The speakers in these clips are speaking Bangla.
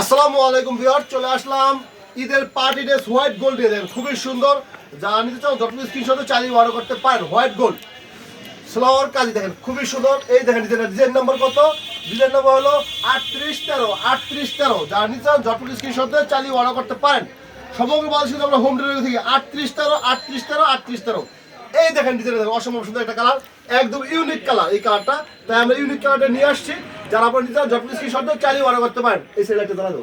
আসসালামু আলাইকুম বিহার চলে আসলাম ঈদের পার্টি ড্রেস হোয়াইট গোল্ড দিয়ে দেন। খুবই সুন্দর। যা নিতে চাও যত স্ক্রিনশটে চালিয়ে অর্ডার করতে পারেন হোয়াইট গোল্ড। স্লোয়ার কাজই দেখেন, খুবই সুন্দর। এই দেখেন ডিজাইন ডিজাইন নাম্বার কত? ডিজাইন নাম্বার হলো আটত্রিশ তেরো আটত্রিশ তেরো। যা নিতে চান যত স্ক্রিনশটে চালিয়ে অর্ডার করতে পারেন। সমগ্র বাংলাদেশে আমরা হোম ডেলিভারি থেকে আটত্রিশ তেরো আটত্রিশ তেরো আটত্রিশ তেরো। এই দেখেন ডিজাইন দেখেন অসম্ভব সুন্দর একটা কালার একদম ইউনিক কালার এই কালারটা তাই আমরা ইউনিক কালারটা নিয়ে আসছি। যারা আপনার নিতে চান যত স্ক্রিনশটে চালিয়ে অর্ডার করতে পারেন। এই একটা দাঁড়ানো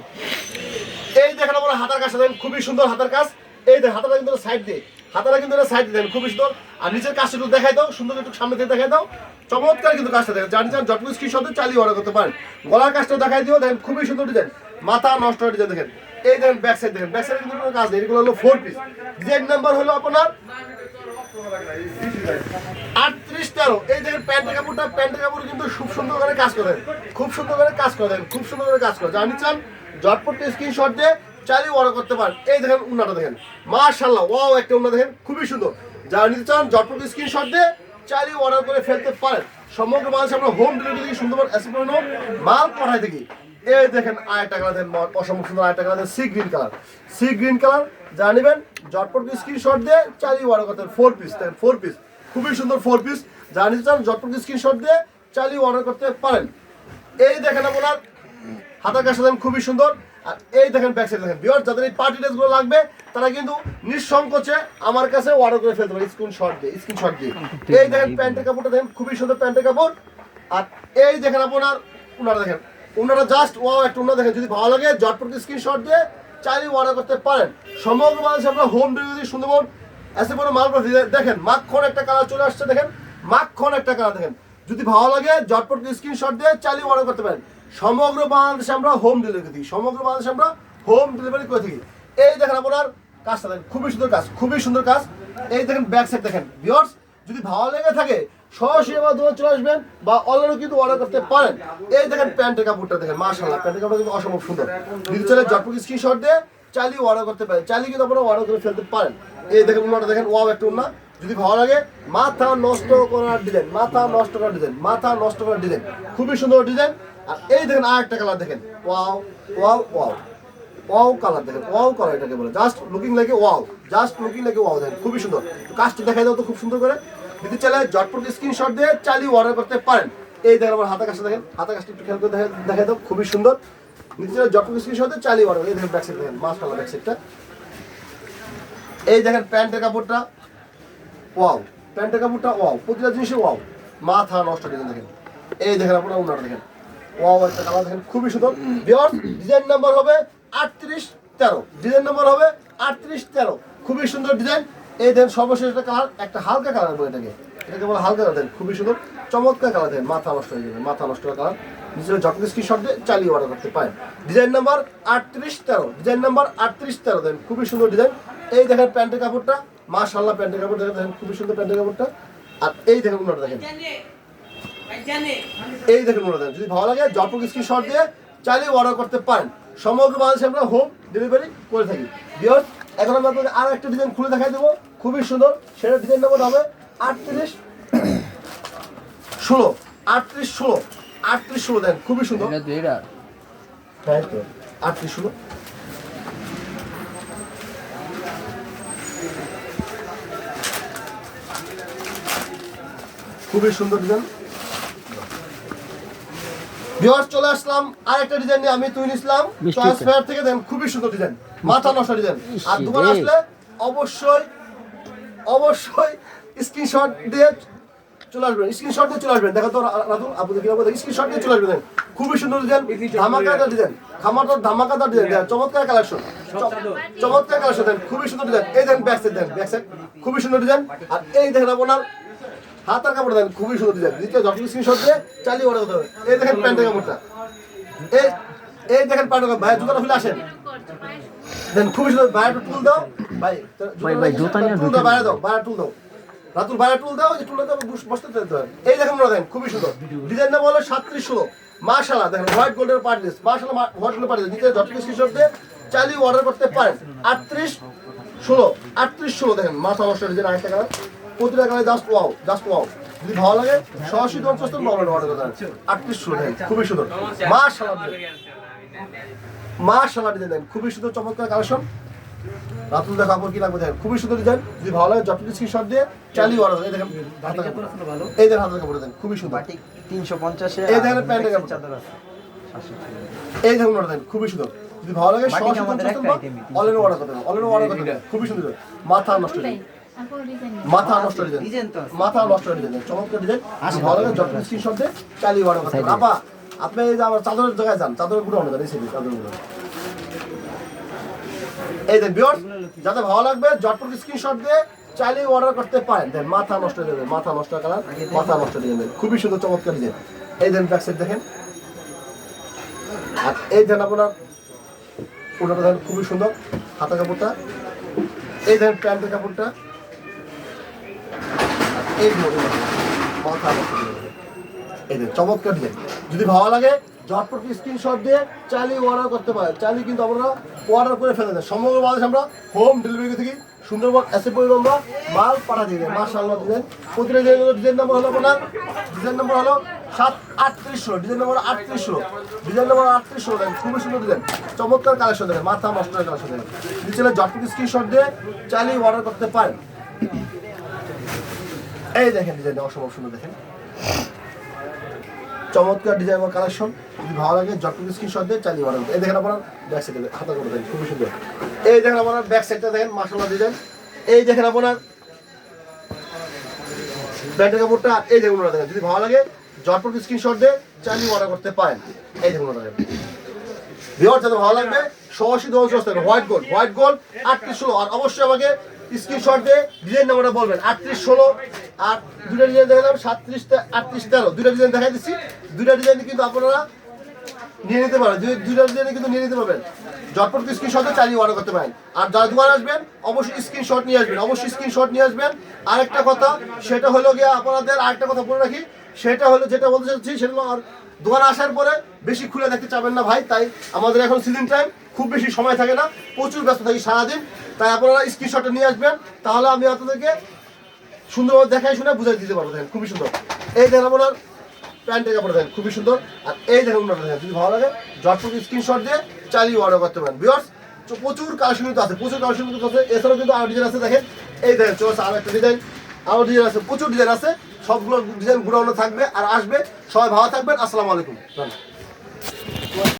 এই দেখেন আমরা হাতার কাজটা দেখেন, খুবই সুন্দর হাতার কাজ। এই দেখেন, হাতাটা কিন্তু সাইড দিয়ে। হাতাটা কিন্তু সাইড দিয়ে খুবই সুন্দর। আর নিচের কাজটা একটু দেখাই দাও, সুন্দর একটু সামনে থেকে দেখাই দাও। চমৎকার কিন্তু কাজটা দেখেন। জানি চান যত স্ক্রিন সাথে চালিয়ে অর্ডার করতে পারেন। গলার কাজটা দেখাই দিও, দেখেন, খুবই সুন্দর ডিজাইন মাথা নষ্ট হয়ে ডিজাইন দেখেন। এই দেখেন ব্যাক সাইড দেখেন। ব্যাক সাইডে কিন্তু কোনো কাজ নেই। এগুলো হলো ফোর পিস ডিজাইন নাম্বার হলো আপনার একটা খুবই সুন্দর। যারা নিতে চান জটপট স্ক্রিনশট দিয়ে চালিয়ে অর্ডার করে ফেলতে পারেন। সমগ্র মানুষ আমরা হোম ডেলিভারি থেকে সুন্দর মাল পাঠাই দেখি এই দেখেন আরেকটা কালার দেখেন অসম্ভব সুন্দর আরেকটা colour sea green colour sea green colour যা নেবেন জটপট স্ক্রিনশট দিয়ে চালিয়ে অর্ডার করতে ফোর পিস দেখেন ফোর পিস খুবই সুন্দর ফোর পিস যা নিতে চান জটপট স্ক্রিনশট দিয়ে চালিয়ে অর্ডার করতে পারেন। এই দেখেন আপনার হাতের কাছে দেখেন খুবই সুন্দর আর এই দেখেন ব্যাক সাইড দেখেন বিয়ার যাদের এই পার্টি ড্রেসগুলো লাগবে তারা কিন্তু নিঃসংকোচে আমার কাছে অর্ডার করে ফেলতে পারে স্ক্রিন শট দিয়ে স্ক্রিন শট দিয়ে এই দেখেন প্যান্টের কাপড়টা দেখেন খুবই সুন্দর প্যান্টের কাপড় আর এই দেখেন আপনার উনারা দেখেন উনারা জাস্ট ও একটা উনারা দেখেন, যদি ভালো লাগে জটপট স্ক্রিন শট দিয়ে চাইলে অর্ডার করতে পারেন। সমগ্র বাংলাদেশে আমরা হোম ডেলিভারি সুন্দরবন এসে বড় মাল দেখেন, মাখন একটা কালার চলে আসছে, দেখেন, মাখন একটা কালার দেখেন। যদি ভালো লাগে জটপট স্ক্রিনশট দিয়ে চালিয়ে অর্ডার করতে পারেন। সমগ্র বাংলাদেশে আমরা হোম ডেলিভারি দিই সমগ্র বাংলাদেশে আমরা হোম ডেলিভারি করে থাকি। এই দেখেন আপনার কাজটা, দেখেন, খুবই সুন্দর কাজ, খুবই সুন্দর কাজ। এই দেখেন ব্যাক সাইড দেখেন। ভিউয়ার্স যদি ভালো লেগে থাকে চলে আসবেন বা কিন্তু অর্ডার করতে পারেন। এই দেখেন প্যান্টের কাপড়টা দেখেন প্যান্টের কাপড়টা কিন্তু অসম্ভব সুন্দর। যদি চলে চালিয়ে অর্ডার করতে চালিয়ে কিন্তু অর্ডার করে ফেলতে পারেন। এই দেখেন দেখেন একটা যদি ভালো লাগে, মাথা নষ্ট করার ডিজাইন মাথা নষ্ট করার ডিজাইন মাথা নষ্ট করার ডিজাইন খুবই সুন্দর ডিজাইন আর এই দেখেন আর একটা কালার দেখেন ওয়াও ওয়াও ওয়াও কালার দেখেন ওয়াও কালার এটাকে বলে। জাস্ট লুকিং লাগে ওয়াও জাস্ট লুকিং লাগে ওয়াও দেখেন, খুবই সুন্দর। কাজটা দেখাই দাও তো, খুব সুন্দর করে। যদি চাইলে জটপট স্ক্রিনশট দিয়ে চালিয়ে অর্ডার করতে পারেন। এই দেখেন আমার হাতা কাজটা দেখেন, হাতের কাজটা একটু খেয়াল করে দেখা- দাও খুবই সুন্দর। নিচে জটপট স্ক্রিনশট দিয়ে চালিয়ে অর্ডার এই দেখেন ব্যাক সাইড দেখেন মাস কালার ব্যাক সাইডটা এই দেখেন প্যান্টের কাপড়টা ওয়াও প্যান্টের কাপড়টা ওয়াও প্রতিটা জিনিসে ওয়াও মাথা নষ্ট ডিজাইন দেখেন। এই দেখেন আপনার উনার দেখেন। ওয়াও একটা কালার দেখেন, খুবই সুন্দর। বিয়ার ডিজাইন নাম্বার হবে আটত্রিশ তেরো। ডিজাইন নাম্বার হবে আটত্রিশ তেরো। খুবই সুন্দর ডিজাইন এই দেখেন সর্বশেষ একটা কালার একটা হালকা কালার বলে এটাকে। এটাকে বলে হালকা কালার দেন, খুবই সুন্দর। চমৎকার কালার দেখেন মাথা নষ্ট হয়ে যাবে, মাথা নষ্ট কালার নিজের যত্ন স্ক্রিনশট দিয়ে চালিয়ে অর্ডার করতে পারেন। ডিজাইন নাম্বার আটত্রিশ তেরো ডিজাইন নাম্বার আটত্রিশ তেরো, দেন, খুবই সুন্দর ডিজাইন এই দেখেন প্যান্টের কাপড়টা মাশাল্লাহ প্যান্টের কাপড় দেখেন দেখেন খুবই সুন্দর প্যান্টের কাপড়টা। আর এই দেখেন উন্নটা দেখেন। এই দেখেন উন্নটা দেখেন। যদি ভালো লাগে জটপক স্ক্রিনশট দিয়ে চালিয়ে অর্ডার করতে পারেন। সমগ্র বাংলাদেশে আমরা হোম ডেলিভারি করে থাকি। বিয়র এখন আমরা আপনাদের আর একটা ডিজাইন খুলে দেখাই দেবো। খুবই সুন্দর। সেটা ডিজাইন নাম্বার হবে আটত্রিশ ষোলো। আটত্রিশ ষোলো। আটত্রিশ ষোলো দেন খুবই সুন্দর। হ্যাঁ আটত্রিশ ষোলো। খুবই সুন্দর ডিজাইন ভিউয়ার্স চলে আসলাম। আরেকটা ডিজাইন নিয়ে আমি তুইন ইসলাম। চয়েস ফেয়ার থেকে দেন খুবই সুন্দর ডিজাইন মাথা নষ্ট ডিজাইন আর দোকানে আসলে অবশ্যই অবশ্যই স্ক্রিনশট দিয়ে চলে আসবেন। স্ক্রিনশট দিয়ে চলে আসবেন। দেখো তো রাতুল আপনাদের কীরকম স্ক্রিনশট দিয়ে চলে আসবেন। খুবই সুন্দর ডিজাইন ধামাকাদার ডিজাইন খামারদার ধামাকাদার ডিজাইন দেন চমৎকার কালেকশন চমৎকার কালেকশন দেন খুবই সুন্দর ডিজাইন এই দেন ব্যাক সাইড দেন। ব্যাক সাইড খুবই সুন্দর ডিজাইন আর এই দেখেন আপনার হাতার কাপড় দেন খুবই সুন্দর ডিজাইন দ্বিতীয় যখন স্ক্রিনশট দিয়ে চালিয়ে অর্ডার করতে হবে। এই দেখেন প্যান্টের কাপড়টা। এই এই দেখেন প্যান্টের ভাই জুতোটা খুলে আসেন। দেন খুবই সুন্দর। বাইরে টুল দাও। ভাই ভাই, ভাই, জুতা নিয়ে টুল দাও বাইরে দাও বাইরে টুল দাও। রাতুল বাইরে টুল দাও যে টুল দাও বসতে দিতে হবে। এই দেখেন ওরা দেখেন খুবই সুন্দর। ডিজাইন নাম হলো সাতত্রিশ ষোলো দেখেন হোয়াইট গোল্ডের পার্টি ড্রেস। মাশাল্লাহ হোয়াইট গোল্ডের পার্টি নিচে যত স্ক্রিনশট দিয়ে চালিয়ে অর্ডার করতে পারেন। আটত্রিশ ষোলো আটত্রিশ ষোলো দেখেন মাথা নষ্ট ডিজাইন আরেকটা কালার প্রতিটা colour just wow just wow যদি ভালো লাগে সরাসরি দশ অর্ডার করতে পারেন আটত্রিশ ষোলো খুবই সুন্দর। মাশাল্লাহ মার্শাল্লাহ ডিজাইন দেখেন খুবই সুন্দর চমৎকার কালেকশন রাতুল দেখো আপনার কি লাগবে দেখেন খুবই সুন্দর ডিজাইন যদি ভালো লাগে যত স্ক্রিনশট দিয়ে চালিয়ে অর্ডার এই দেখেন হাতের কাপড়। এই দেখেন হাতের কাপড় দেন খুবই সুন্দর। তিনশো পঞ্চাশে এই দেখেন প্যান্টের কাপড়। এই দেখুন অর্ডার দেন খুবই সুন্দর। যদি ভালো লাগে সরাসরি অনলাইনে অর্ডার করতে অনলাইনে অর্ডার করতে দেন। খুবই সুন্দর। মাথা নষ্ট মাথা নষ্ট ডিজাইন। মাথা নষ্ট ডিজাইন চমৎকার ডিজাইন ভালো লাগে যত স্ক্রিনশট দিয়ে চালিয়ে অর্ডার করতে আপা আপনি এই যে আমার চাদরের জায়গায় যান চাদরের দেন এই চাদরের দেন যাতে ভালো লাগবে স্ক্রিনশট দিয়ে অর্ডার করতে পারেন। দেন মাথা নষ্ট হয়ে যাবে মাথা নষ্ট কালার মাথা নষ্ট ডিজাইন খুবই সুন্দর চমৎকার ডিজাইন এই দেন ব্যাক সাইড দেখেন। আর এই দেন আপনার দেখেন খুবই সুন্দর হাতা কাপড়টা। এই দেখেন প্যান্টের কাপড়টা। এই দেখেন মাথা এই চমৎকার ডিজাইন। যদি ভালো লাগে, ঝটপট স্ক্রিনশট দিয়ে চালিয়ে অর্ডার করতে পারেন। চালিয়ে কিন্তু আমরা অর্ডার করে ফেলে দেয় সমগ্র বাংলাদেশ আমরা হোম ডেলিভারি থেকে সুন্দরবন এসে পর্যন্ত আমরা মাল পাঠা দিয়ে দেয় মার্শাল্লাহ ডিজাইন। প্রতিটা ডিজাইন নাম্বার হলো আপনার, ডিজাইন নাম্বার হলো সাত আটত্রিশশো ডিজাইন নাম্বার আটত্রিশশো ডিজাইন নাম্বার আটত্রিশশো দেখেন, খুবই সুন্দর ডিজাইন। চমৎকার কালেকশন দেখেন। মাথা নষ্ট কালেকশন দেখেন নিচে ঝটপট স্ক্রিনশট দিয়ে চালিয়ে অর্ডার করতে পারেন। এই দেখেন ডিজাইনটা অসম্ভব সুন্দর দেখেন। চমৎকার ডিজাইন বা কালেকশন যদি ভালো লাগে জটপট স্ক্রিনশট দিয়ে চালিয়ে অর্ডার এই দেখেন আপনার ব্যাক সাইডে হাতা করে দেখেন, খুবই সুন্দর। এই দেখেন আপনার ব্যাক সাইডটা দেখেন মাসাল্লাহ ডিজাইন এই দেখেন আপনার ব্যান্ডের কাপড়টা, এই দেখুন ওরা দেখেন। যদি ভালো লাগে জটপট স্ক্রিনশট দিয়ে চালিয়ে অর্ডার করতে পারেন। এই দেখুন ওরা দেখেন। ভিওর যাতে ভালো লাগবে, সরাসরি দশ হোয়াইট গোল্ড হোয়াইট গোল্ড আটত্রিশ আর অবশ্যই আমাকে স্ক্রিনশট দিয়ে ডিজাইন নাম্বারটা বলবেন। আটত্রিশ ষোলো, আর দুটা ডিজাইন দেখালাম, সাতত্রিশ আটত্রিশ তেরো। দুটা ডিজাইন দেখাই দিচ্ছি। দুটা ডিজাইন কিন্তু আপনারা নিয়ে নিতে পারেন দুই- দুইটা ডিজাইনে কিন্তু নিয়ে নিতে পারবেন। জটপট স্ক্রিনশটে চালিয়ে অর্ডার করতে পারেন। আর যারা দোকানে আসবেন, অবশ্যই স্ক্রিনশট নিয়ে আসবেন। অবশ্যই স্ক্রিনশট নিয়ে আসবেন। আরেকটা কথা, সেটা হলো গিয়ে আপনাদের আরেকটা কথা বলে রাখি। সেটা হলো যেটা বলতে চাচ্ছি, সেটা দোকানে আসার পরে বেশি খুলে দেখতে চাবেন না ভাই। তাই আমাদের এখন সিজন টাইম খুব বেশি সময় থাকে না, প্রচুর ব্যস্ত থাকি সারাদিন। তাই আপনারা স্ক্রিনশটটা নিয়ে আসবেন, তাহলে আমি আপনাদেরকে সুন্দরভাবে দেখাই শুনে বুঝাই দিতে পারব, দেখেন, খুবই সুন্দর। এই দেখেন আপনার প্যান্টের কাপড় দেখেন, খুবই সুন্দর। আর এই দেখেন উন্নত দেখেন, যদি ভালো লাগে জটপট স্ক্রিনশট দিয়ে চালিয়ে অর্ডার করতে পারেন। বিয়ার্স প্রচুর কালেকশন আছে, প্রচুর কালেকশন কিন্তু আছে। এছাড়াও কিন্তু আরও ডিজাইন আছে, দেখেন। এই দেখেন চলছে আরও একটা ডিজাইন আরও ডিজাইন আছে, প্রচুর ডিজাইন আছে। সবগুলো ডিজাইন গুড়ানো থাকবে আর আসবে। সবাই ভালো থাকবেন, আসসালামু আলাইকুম।